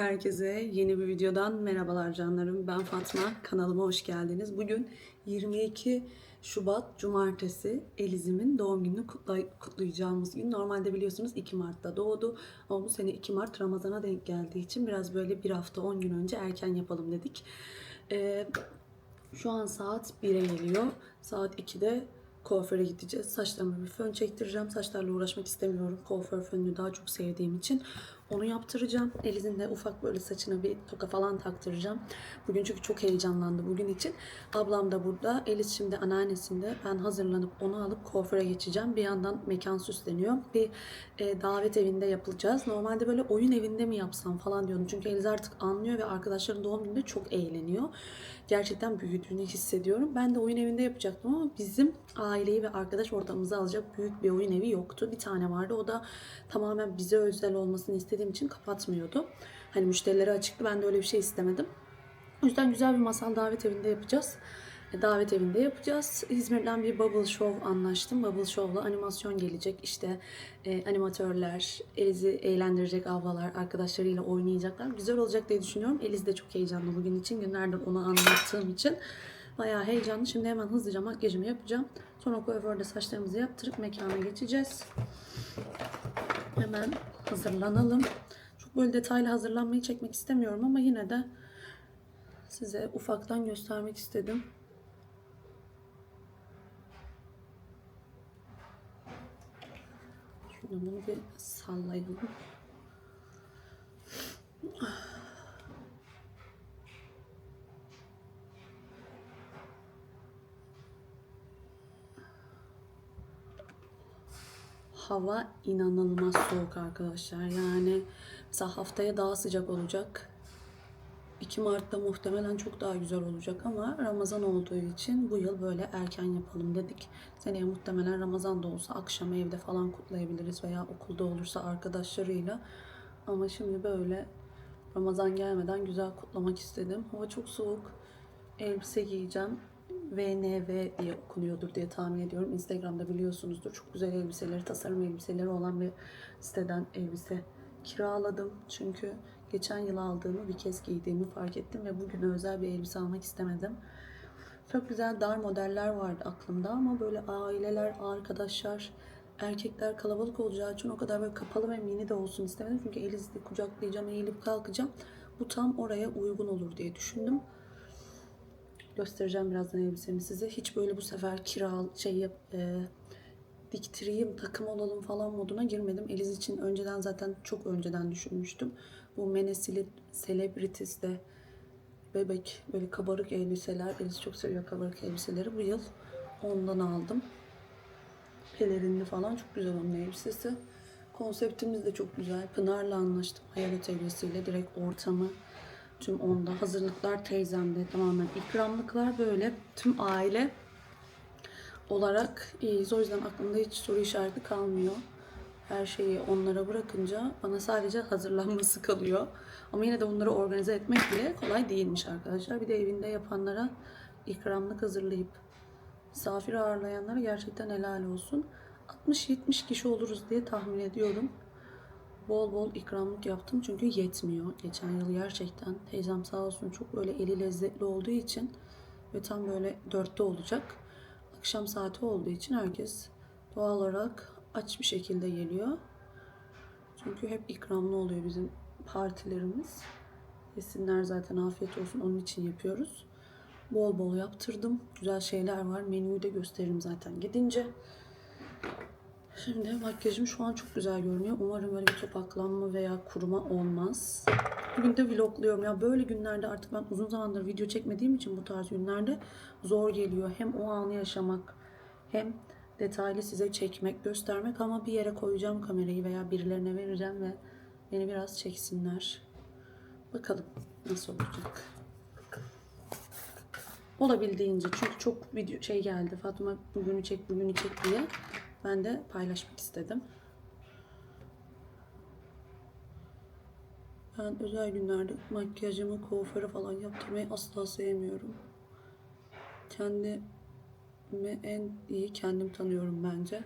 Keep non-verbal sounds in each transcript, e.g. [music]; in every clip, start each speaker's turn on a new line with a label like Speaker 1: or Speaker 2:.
Speaker 1: Herkese yeni bir videodan merhabalar canlarım. Ben Fatma. Kanalıma hoş geldiniz. Bugün 22 Şubat Cumartesi Eliz'imin doğum gününü kutlay- kutlayacağımız gün. Normalde biliyorsunuz 2 Mart'ta doğdu. Ama bu sene 2 Mart Ramazan'a denk geldiği için biraz böyle bir hafta 10 gün önce erken yapalım dedik. Ee, şu an saat 1'e geliyor. Saat 2'de kuaföre gideceğiz. Saçlarıma bir fön çektireceğim. Saçlarla uğraşmak istemiyorum. Kuaför fönünü daha çok sevdiğim için. Onu yaptıracağım. Eliz'in de ufak böyle saçına bir toka falan taktıracağım. Bugün çünkü çok heyecanlandı bugün için. Ablam da burada. Eliz şimdi anneannesinde. Ben hazırlanıp onu alıp kuaföre geçeceğim. Bir yandan mekan süsleniyor. Bir e, davet evinde yapılacağız. Normalde böyle oyun evinde mi yapsam falan diyordum. Çünkü Eliz artık anlıyor ve arkadaşların doğum gününde çok eğleniyor. Gerçekten büyüdüğünü hissediyorum. Ben de oyun evinde yapacaktım ama bizim aileyi ve arkadaş ortamımızı alacak büyük bir oyun evi yoktu. Bir tane vardı. O da tamamen bize özel olmasını istediğim için kapatmıyordu. Hani müşterilere açıktı. Ben de öyle bir şey istemedim. O yüzden güzel bir masal davet evinde yapacağız. E, Davet evinde yapacağız. İzmir'den bir Bubble Show anlaştım. Bubble Show'la animasyon gelecek. İşte e, animatörler, Eliz'i eğlendirecek ablalar, arkadaşlarıyla oynayacaklar. Güzel olacak diye düşünüyorum. Eliz de çok heyecanlı bugün için. Günlerdir onu anlattığım için. Bayağı heyecanlı. Şimdi hemen hızlıca makyajımı yapacağım. Sonra kuaförde saçlarımızı yaptırıp mekana geçeceğiz. Hemen hazırlanalım. Çok böyle detaylı hazırlanmayı çekmek istemiyorum ama yine de size ufaktan göstermek istedim. Şunu bunu bir sallayalım. Hava inanılmaz soğuk arkadaşlar. Yani mesela haftaya daha sıcak olacak. 2 Mart'ta muhtemelen çok daha güzel olacak ama Ramazan olduğu için bu yıl böyle erken yapalım dedik. Seneye muhtemelen Ramazan da olsa akşam evde falan kutlayabiliriz veya okulda olursa arkadaşlarıyla. Ama şimdi böyle Ramazan gelmeden güzel kutlamak istedim. Hava çok soğuk. Elbise giyeceğim. VNV diye okunuyordur diye tahmin ediyorum. Instagram'da biliyorsunuzdur. Çok güzel elbiseleri, tasarım elbiseleri olan bir siteden elbise kiraladım. Çünkü geçen yıl aldığımı bir kez giydiğimi fark ettim ve bugüne özel bir elbise almak istemedim. Çok güzel dar modeller vardı aklımda ama böyle aileler, arkadaşlar, erkekler kalabalık olacağı için o kadar böyle kapalı ve mini de olsun istemedim. Çünkü Eliz'i kucaklayacağım, eğilip kalkacağım. Bu tam oraya uygun olur diye düşündüm. Göstereceğim birazdan elbisemi size. Hiç böyle bu sefer kira şey yap, e, diktireyim, takım olalım falan moduna girmedim. Eliz için önceden zaten çok önceden düşünmüştüm. Bu Menesili Celebrities'de bebek böyle kabarık elbiseler. Eliz çok seviyor kabarık elbiseleri. Bu yıl ondan aldım. Pelerinli falan çok güzel onun elbisesi. Konseptimiz de çok güzel. Pınar'la anlaştım. Hayalet elbisesiyle direkt ortamı tüm onda. Hazırlıklar teyzemde tamamen. ikramlıklar böyle tüm aile olarak iyiyiz. O yüzden aklımda hiç soru işareti kalmıyor. Her şeyi onlara bırakınca bana sadece hazırlanması kalıyor. Ama yine de bunları organize etmek bile kolay değilmiş arkadaşlar. Bir de evinde yapanlara ikramlık hazırlayıp misafir ağırlayanlara gerçekten helal olsun. 60-70 kişi oluruz diye tahmin ediyorum. Bol bol ikramlık yaptım çünkü yetmiyor. Geçen yıl gerçekten teyzem sağ olsun çok böyle eli lezzetli olduğu için ve tam böyle dörtte olacak. Akşam saati olduğu için herkes doğal olarak aç bir şekilde geliyor. Çünkü hep ikramlı oluyor bizim partilerimiz. Yesinler zaten afiyet olsun onun için yapıyoruz. Bol bol yaptırdım. Güzel şeyler var. Menüyü de gösteririm zaten gidince. Şimdi makyajım şu an çok güzel görünüyor. Umarım böyle bir topaklanma veya kuruma olmaz. Bugün de vlogluyorum. Ya böyle günlerde artık ben uzun zamandır video çekmediğim için bu tarz günlerde zor geliyor. Hem o anı yaşamak hem detaylı size çekmek, göstermek ama bir yere koyacağım kamerayı veya birilerine vereceğim ve beni biraz çeksinler. Bakalım nasıl olacak. Olabildiğince çünkü çok video şey geldi. Fatma bugünü çek, bugünü çek diye. Ben de paylaşmak istedim. Ben özel günlerde makyajımı, kuaförü falan yaptırmayı asla sevmiyorum. Kendimi en iyi kendim tanıyorum bence.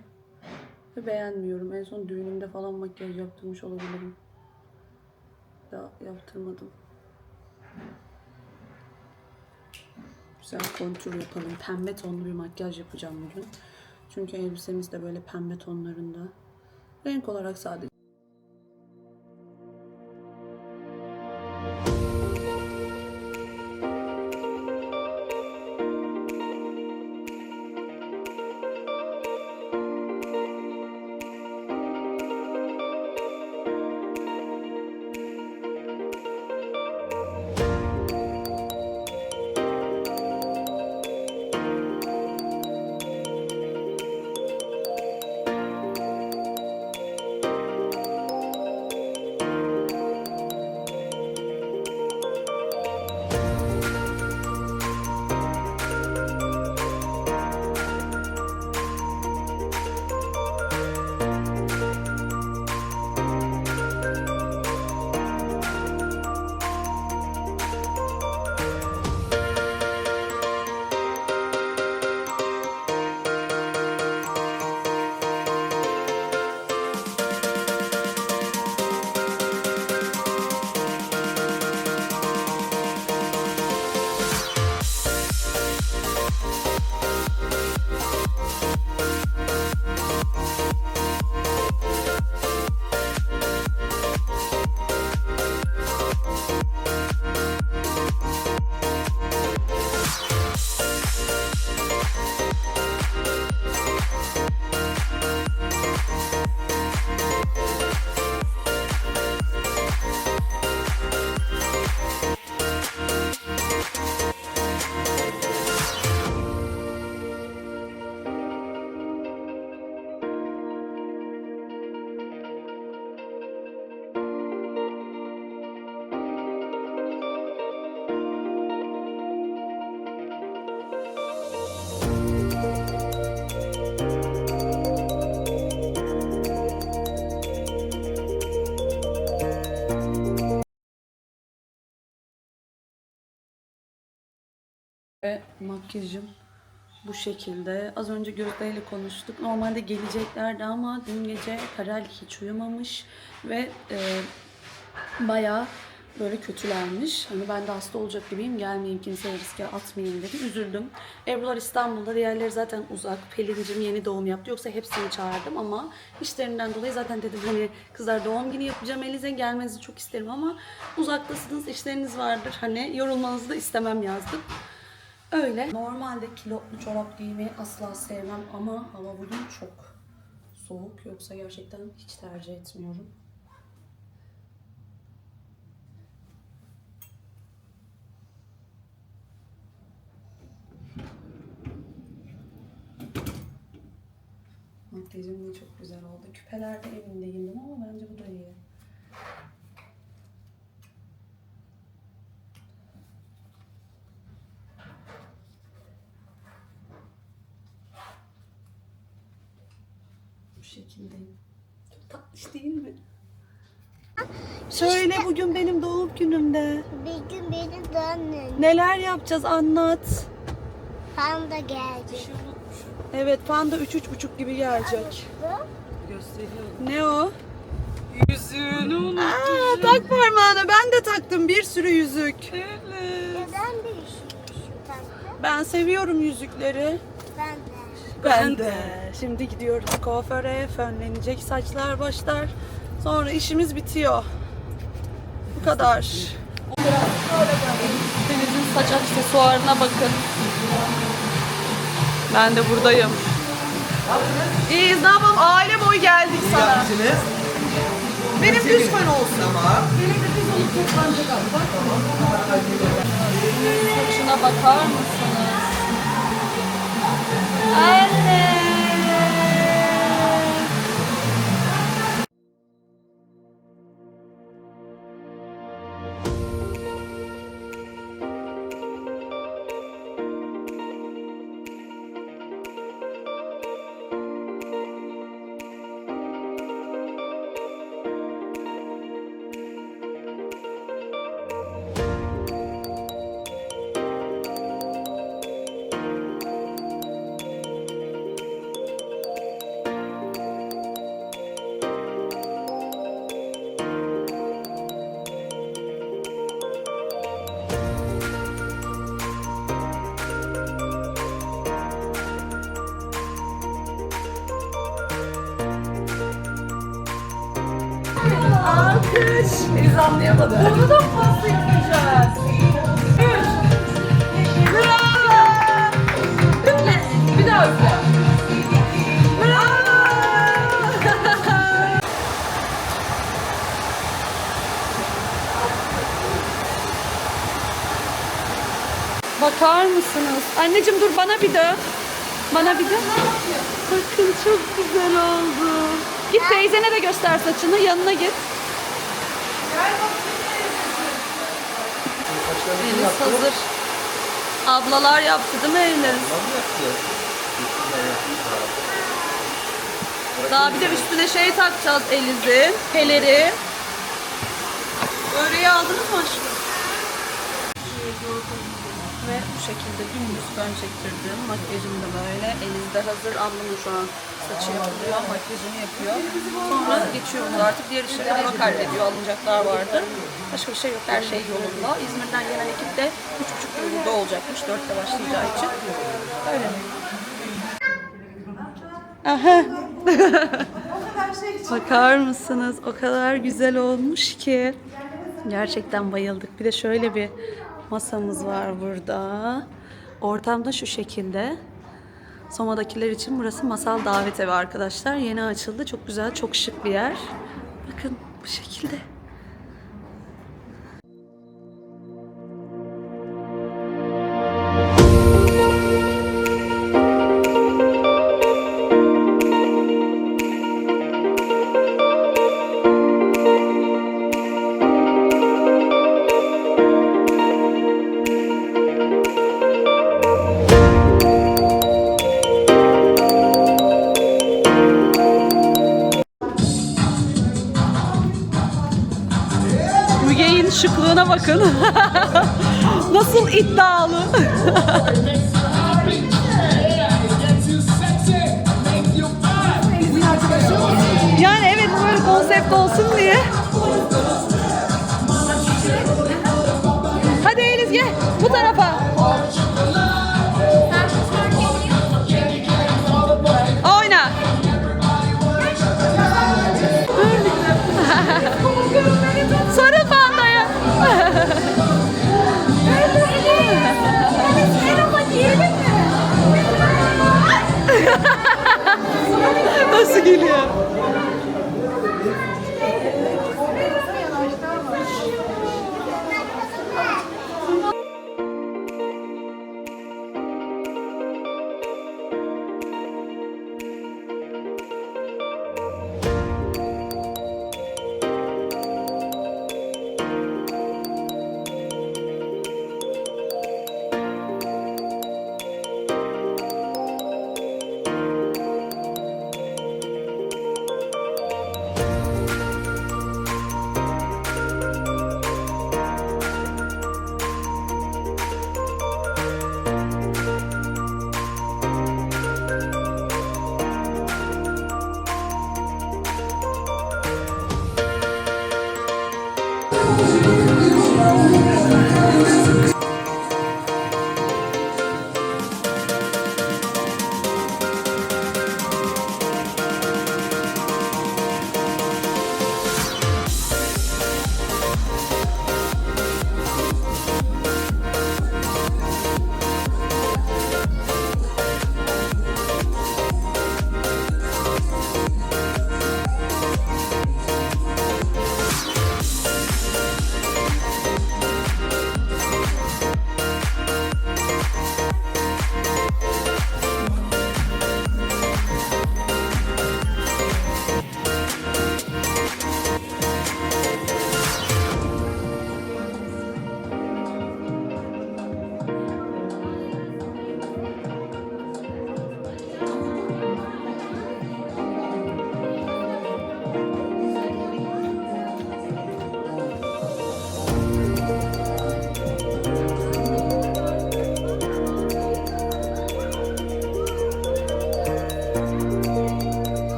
Speaker 1: Ve beğenmiyorum. En son düğünümde falan makyaj yaptırmış olabilirim. da yaptırmadım. Güzel kontür yapalım. Pembe tonlu bir makyaj yapacağım bugün. Çünkü elbisemiz de böyle pembe tonlarında. Renk olarak sadece Ve makyajım bu şekilde. Az önce Gözde ile konuştuk. Normalde geleceklerdi ama dün gece Karel hiç uyumamış ve e, bayağı böyle kötülermiş. Hani ben de hasta olacak gibiyim. Gelmeyeyim kimseye riske atmayayım dedi. Üzüldüm. Ebrular İstanbul'da. Diğerleri zaten uzak. Pelin'cim yeni doğum yaptı. Yoksa hepsini çağırdım ama işlerinden dolayı zaten dedim hani kızlar doğum günü yapacağım Elize gelmenizi çok isterim ama uzaktasınız işleriniz vardır. Hani yorulmanızı da istemem yazdım. Öyle. Normalde kilotlu çorap giymeyi asla sevmem ama hava bugün çok soğuk. Yoksa gerçekten hiç tercih etmiyorum. Makyajım da çok güzel oldu. Küpelerde emin değildim ama bence bu da iyi. Bu şekilde. Çok tatlış değil mi? Bugün benim doğum günümde.
Speaker 2: Bir gün beni dönün.
Speaker 1: Neler yapacağız anlat.
Speaker 2: Panda geldi.
Speaker 1: Evet panda 3-3,5 gibi gelecek. Ne o? Yüzüğünü unuttum. Aa, tak parmağına ben de taktım bir sürü yüzük. Evet.
Speaker 2: neden bir işmiş taktı?
Speaker 1: Ben seviyorum yüzükleri.
Speaker 2: Ben de.
Speaker 1: Ben de. Şimdi gidiyoruz kuaföre, fönlenecek saçlar başlar. Sonra işimiz bitiyor. Bu kadar. Deniz'in saç aksesuarına bakın. Ben de buradayım. İyiyiz ne yapalım aile boyu geldik sana.
Speaker 3: Yaptınız.
Speaker 1: Benim düz fön olsun.
Speaker 3: Tamam.
Speaker 1: Benim de düz olup toplanacak abi bak. Saçına bakar mısınız? Anne. Alkış. Eliz anlayamadı. Bunu da pasta yapacağız. Üç. Bravo. Bir daha üfle. Bakar mısınız? Anneciğim dur bana bir dön. Bana bir dön. Bakın çok güzel oldu. Git teyzene de göster saçını. Yanına git. Elis hazır. Ablalar yaptı değil mi Elis? Daha bir de üstüne şey takacağız Eliz'in. Peleri. Böreği aldınız mı aşkım? Ve bu şekilde dümdüz fön çektirdim. Makyajım da böyle. Elinizde hazır. Ablamın şu an saçı yapılıyor. Makyajını yapıyor. Sonra geçiyoruz artık. Diğer işleri bak hallediyor. Alınacaklar vardı. Başka bir şey yok. Her şey yolunda. İzmir'den gelen ekip de 3.30 gibi burada olacakmış. 4'te başlayacağı için. Öyle. Aha. Bakar mısınız? O kadar güzel olmuş ki. Gerçekten bayıldık. Bir de şöyle bir masamız var burada. Ortamda şu şekilde. Soma'dakiler için burası masal davet evi arkadaşlar. Yeni açıldı. Çok güzel, çok şık bir yer. Bakın bu şekilde. Müge'nin şıklığına bakın. [laughs] Nasıl iddialı. [laughs] yani evet böyle konsept olsun diye. Hadi Eliz gel bu tarafa. Nasıl geliyor?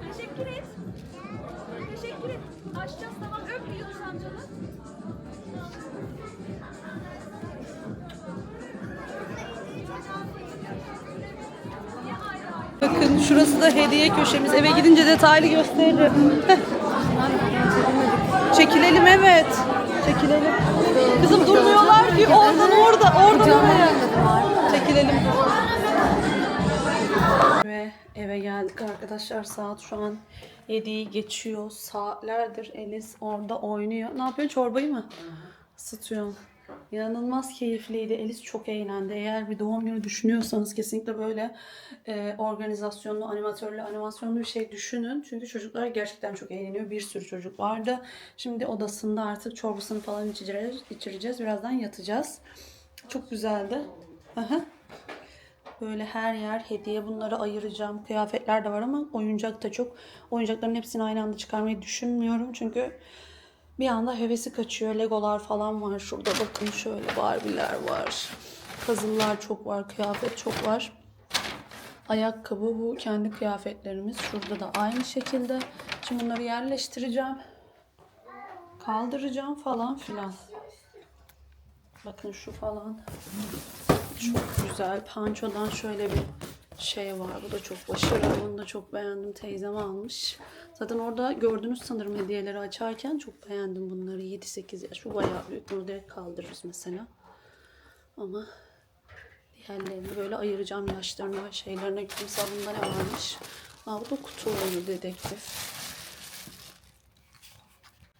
Speaker 3: Takip et. Açacağız tamam. Öp bir amcanı.
Speaker 1: Bakın şurası da hediye köşemiz. Eve gidince detaylı gösteririm. Çekilelim evet. Çekilelim. Kızım durmuyorlar ki oradan orada oradan oraya. Çekilelim. Ve eve geldik arkadaşlar. Saat şu an 7'yi geçiyor. Saatlerdir Elis orada oynuyor. Ne yapıyorsun? Çorbayı mı? Isıtıyorum. İnanılmaz keyifliydi. Elis çok eğlendi. Eğer bir doğum günü düşünüyorsanız kesinlikle böyle e, organizasyonlu, animatörlü, animasyonlu bir şey düşünün. Çünkü çocuklar gerçekten çok eğleniyor. Bir sürü çocuk vardı. Şimdi odasında artık çorbasını falan içireceğiz. içireceğiz. Birazdan yatacağız. Çok güzeldi. Aha. Böyle her yer hediye bunları ayıracağım. Kıyafetler de var ama oyuncak da çok. Oyuncakların hepsini aynı anda çıkarmayı düşünmüyorum. Çünkü bir anda hevesi kaçıyor. Legolar falan var şurada. Bakın şöyle Barbie'ler var. Puzzle'lar çok var. Kıyafet çok var. Ayakkabı bu kendi kıyafetlerimiz. Şurada da aynı şekilde. Şimdi bunları yerleştireceğim. Kaldıracağım falan filan. Bakın şu falan. Çok güzel. Panço'dan şöyle bir şey var. Bu da çok başarılı. Bunu da çok beğendim. Teyzem almış. Zaten orada gördünüz sanırım hediyeleri açarken çok beğendim bunları. 7-8 yaş. Bu bayağı büyük. Bunu direkt kaldırırız mesela. Ama diğerlerini böyle ayıracağım yaşlarına şeylerine. Mesela bunda ne varmış? Aa, bu da kutu oyunu dedektif.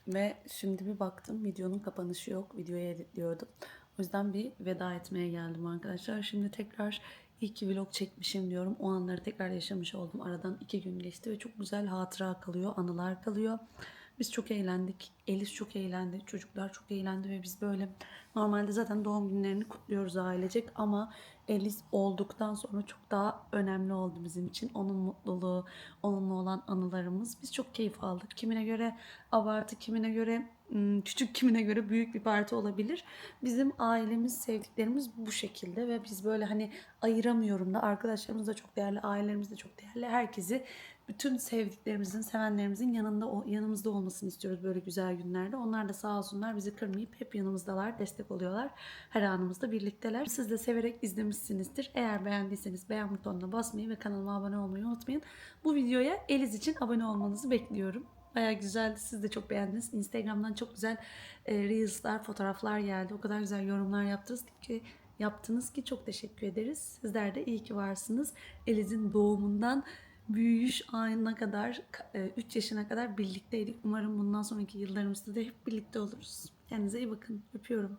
Speaker 1: Ve şimdi bir baktım videonun kapanışı yok. Videoyu editliyordum. O yüzden bir veda etmeye geldim arkadaşlar. Şimdi tekrar iyi ki vlog çekmişim diyorum. O anları tekrar yaşamış oldum. Aradan iki gün geçti ve çok güzel hatıra kalıyor, anılar kalıyor. Biz çok eğlendik. Elis çok eğlendi. Çocuklar çok eğlendi ve biz böyle normalde zaten doğum günlerini kutluyoruz ailecek ama Elis olduktan sonra çok daha önemli oldu bizim için. Onun mutluluğu, onunla olan anılarımız. Biz çok keyif aldık. Kimine göre abartı, kimine göre küçük, kimine göre büyük bir parti olabilir. Bizim ailemiz, sevdiklerimiz bu şekilde ve biz böyle hani ayıramıyorum da arkadaşlarımız da çok değerli, ailelerimiz de çok değerli. Herkesi bütün sevdiklerimizin, sevenlerimizin yanında yanımızda olmasını istiyoruz böyle güzel günlerde. Onlar da sağ olsunlar bizi kırmayıp hep yanımızdalar, destek oluyorlar. Her anımızda birlikteler. Siz de severek izlemişsinizdir. Eğer beğendiyseniz beğen butonuna basmayı ve kanalıma abone olmayı unutmayın. Bu videoya Eliz için abone olmanızı bekliyorum. Bayağı güzeldi. Siz de çok beğendiniz. Instagram'dan çok güzel e, reels'lar, fotoğraflar geldi. O kadar güzel yorumlar yaptınız ki yaptınız ki çok teşekkür ederiz. Sizler de iyi ki varsınız. Eliz'in doğumundan büyüyüş anına kadar 3 yaşına kadar birlikteydik. Umarım bundan sonraki yıllarımızda da hep birlikte oluruz. Kendinize iyi bakın. Öpüyorum.